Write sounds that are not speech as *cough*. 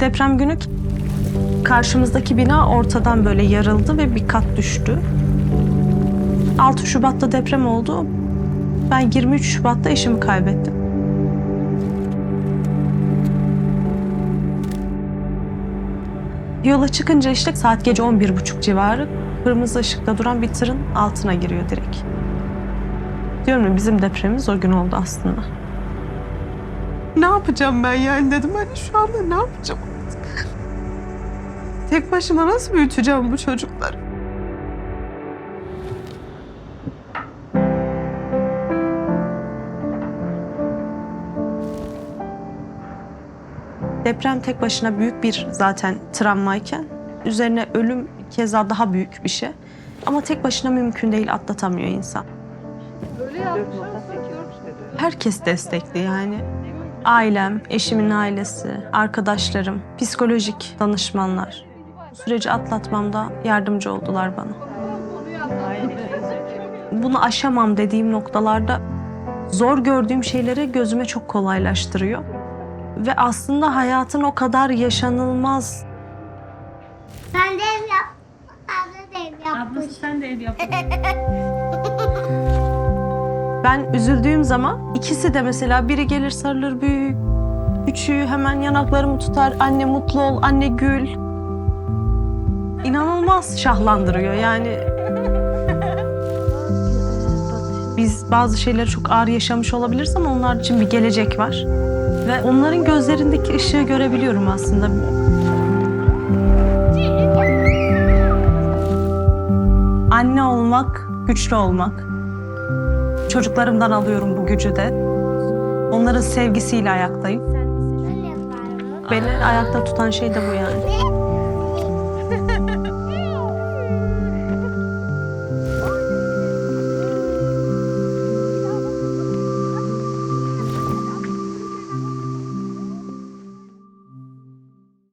Deprem günü karşımızdaki bina ortadan böyle yarıldı ve bir kat düştü. 6 Şubat'ta deprem oldu. Ben 23 Şubat'ta eşimi kaybettim. Yola çıkınca işte saat gece 11.30 civarı kırmızı ışıkta duran bir tırın altına giriyor direkt. Diyorum ya bizim depremimiz o gün oldu aslında. Ne yapacağım ben yani dedim hani şu anda ne yapacağım artık? Tek başıma nasıl büyüteceğim bu çocukları? Deprem tek başına büyük bir zaten travmayken üzerine ölüm keza daha büyük bir şey. Ama tek başına mümkün değil atlatamıyor insan. Herkes destekli yani. Ailem, eşimin ailesi, arkadaşlarım, psikolojik danışmanlar. Bu süreci atlatmamda yardımcı oldular bana. Bunu aşamam dediğim noktalarda zor gördüğüm şeyleri gözüme çok kolaylaştırıyor. Ve aslında hayatın o kadar yaşanılmaz Ben de ev yap. Abla da ev yapmış. Ablası sen de ev yap. *laughs* Ben üzüldüğüm zaman ikisi de mesela biri gelir sarılır büyük. Üçü hemen yanaklarımı tutar. Anne mutlu ol, anne gül. İnanılmaz şahlandırıyor yani. Biz bazı şeyleri çok ağır yaşamış olabiliriz ama onlar için bir gelecek var. Ve onların gözlerindeki ışığı görebiliyorum aslında. Anne olmak, güçlü olmak. Çocuklarımdan alıyorum bu gücü de. Onların sevgisiyle ayaktayım. Beni ayakta tutan şey de bu yani.